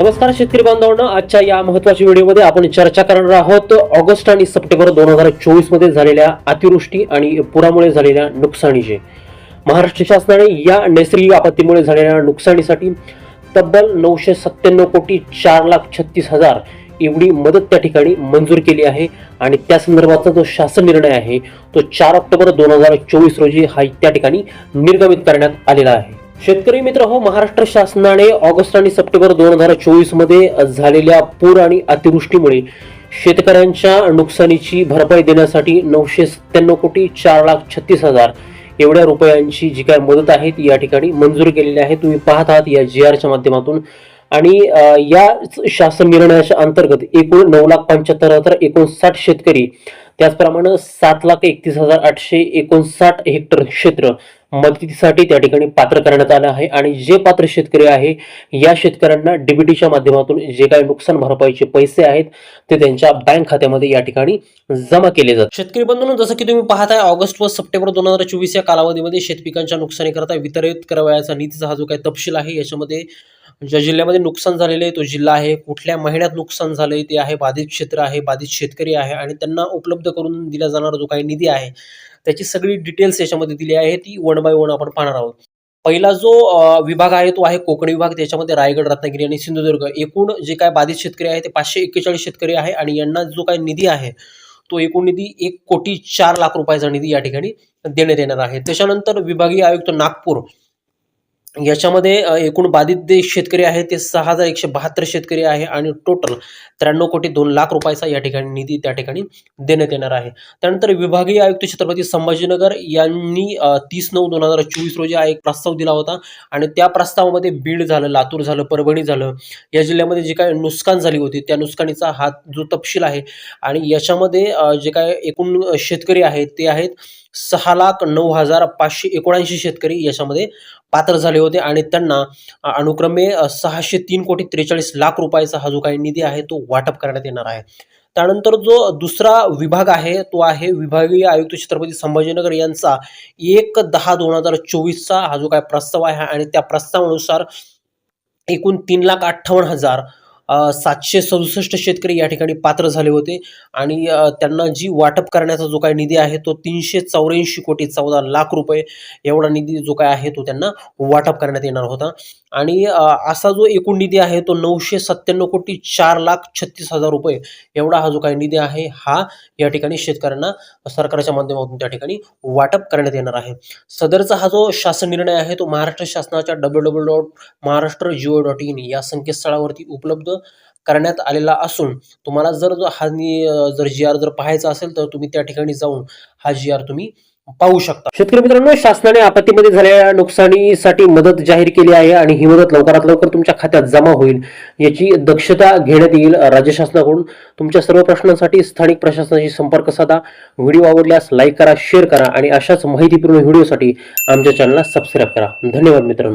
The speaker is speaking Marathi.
नमस्कार शेतकरी बांधवांनो आजच्या या महत्त्वाच्या व्हिडिओमध्ये आपण चर्चा करणार आहोत ऑगस्ट आणि सप्टेंबर दोन हजार चोवीसमध्ये झालेल्या अतिवृष्टी आणि पुरामुळे झालेल्या नुकसानीचे. महाराष्ट्र शासनाने या नैसर्गिक आपत्तीमुळे झालेल्या नुकसानीसाठी तब्बल नऊशे सत्त्याण्णव कोटी चार लाख छत्तीस हजार एवढी मदत त्या ठिकाणी मंजूर केली आहे आणि त्या संदर्भाचा जो शासन निर्णय आहे तो चार ऑक्टोबर दोन हजार चोवीस रोजी हा त्या ठिकाणी निर्गमित करण्यात आलेला आहे. शेतकरी मित्र हो महाराष्ट्र शासनाने ऑगस्ट आणि सप्टेंबर दोन हजार चोवीसमध्ये झालेल्या पूर आणि अतिवृष्टीमुळे शेतकऱ्यांच्या नुकसानीची भरपाई देण्यासाठी नऊशे सत्त्याण्णव कोटी चार लाख छत्तीस हजार एवढ्या रुपयांची जी काय मदत आहे ती या ठिकाणी मंजूर केलेली आहे. तुम्ही पाहत आहात या जी आरच्या माध्यमातून. आणि या शासन निर्णयाच्या अंतर्गत एकूण नऊ लाख पंच्याहत्तर हजार एकोणसाठ शेतकरी त्याचप्रमाणे सात लाख एकतीस हजार आठशे एकोणसाठ हेक्टर क्षेत्र मदतीसाठी त्या ठिकाणी पात्र करण्यात आलं आहे. आणि जे पात्र शेतकरी आहे या शेतकऱ्यांना डीबीटीच्या माध्यमातून जे काही नुकसान भरपाईचे पैसे आहेत ते त्यांच्या बँक खात्यामध्ये या ठिकाणी जमा केले जातात. शेतकरी बंधून जसं की तुम्ही पाहताय ऑगस्ट व सप्टेंबर दोन हजार चोवीस या कालावधीमध्ये शेतपिकांच्या नुकसानीकरता वितरित करावयाचा निधीचा हा जो काही तपशील आहे याच्यामध्ये ज्या जिल्ह्यामध्ये नुकसान झालेलं आहे तो जिल्हा आहे. कुठल्या महिन्यात नुकसान झालंय ते आहे. बाधित क्षेत्र आहे बाधित शेतकरी आहे आणि त्यांना उपलब्ध करून दिला जाणारा जो काही निधी आहे त्याची सगळी डिटेल्स याच्यामध्ये दिली आहे. ती वन बाय वन आपण पाहणार आहोत. पहिला जो विभाग आहे तो आहे कोकण विभाग. त्याच्यामध्ये रायगड रत्नागिरी आणि सिंधुदुर्ग. एकूण जे काय बाधित शेतकरी आहे ते पाचशे एक्केचाळीस शेतकरी आहे आणि यांना जो काही निधी आहे तो एकूण निधी एक कोटी चार लाख रुपयाचा निधी या ठिकाणी देण्यात येणार आहे. त्याच्यानंतर विभागीय आयुक्त नागपूर याच्यामध्ये एकूण बाधित जे शेतकरी आहे ते सहा हजार एकशे बहात्तर शेतकरी आहे आणि टोटल त्र्याण्णव कोटी दोन लाख रुपयाचा या ठिकाणी निधी त्या ठिकाणी देण्यात येणार आहे. त्यानंतर विभागीय आयुक्त छत्रपती संभाजीनगर यांनी तीस नऊ दोन हजार चोवीस रोजी हा एक प्रस्ताव दिला होता आणि त्या प्रस्तावामध्ये बीड झालं लातूर झालं परभणी झालं. या जिल्ह्यामध्ये जे काय नुकसान झाली होती त्या नुकसानीचा हा जो तपशील आहे आणि याच्यामध्ये जे काय एकूण शेतकरी आहेत ते आहेत सहा लाख नऊ हजार पाचशे एकोणऐंशी शेतकरी याच्यामध्ये पात्र झाले होते आणि त्यांना अनुक्रमे सहाशे तीन कोटी त्रेचाळीस लाख रुपयाचा हा जो काही निधी आहे तो वाटप करण्यात येणार आहे. त्यानंतर जो दुसरा विभाग आहे तो आहे विभागीय आयुक्त छत्रपती संभाजीनगर यांचा एक दहा दोन हजार चोवीसचा हा जो काय प्रस्ताव आहे आणि त्या प्रस्तावानुसार एकूण तीन लाख अठ्ठावन्न हजार सातशे सदुसष्ट शेतकरी या ठिकाणी पात्र झाले होते. आणि त्यांना जी वाटप करण्याचा जो काही निधी आहे तो तीनशे चौऱ्याऐंशी कोटी चौदा लाख रुपये एवढा निधी जो काय आहे तो त्यांना वाटप करण्यात येणार होता. आणि असा जो एकूण निधी आहे तो नऊशे सत्त्याण्णव कोटी चार लाख छत्तीस हजार रुपये एवढा हा जो काही निधी आहे हा या ठिकाणी शेतकऱ्यांना सरकारच्या माध्यमातून त्या ठिकाणी वाटप करण्यात येणार आहे. सदरचा हा जो शासन निर्णय आहे तो महाराष्ट्र शासनाच्या W W dot Maharashtra geo dot in या संकेतस्थळावरती उपलब्ध करण्यात आलेला असून तुम्हाला जर हा जर जी आर जर पाहायचा असेल तर तुम्ही त्या ठिकाणी जाऊन हा जी आर तुम्ही पाहू शकता. शेतकरी मित्रांनो शासनाने आपत्तीमध्ये झालेल्या नुकसानीसाठी मदत जाहीर केली आहे आणि ही मदत लवकरात लवकर तुमच्या खात्यात जमा होईल याची दक्षता घेण्यात येईल. राज्य शासनाकडून तुमच्या सर्व प्रश्नांसाठी स्थानिक प्रशासनाशी संपर्क साधा. व्हिडिओ आवडल्यास लाईक करा शेअर करा आणि अशाच माहितीपूर्ण व्हिडिओसाठी आमच्या चॅनलला सबस्क्राईब करा. धन्यवाद मित्रांनो.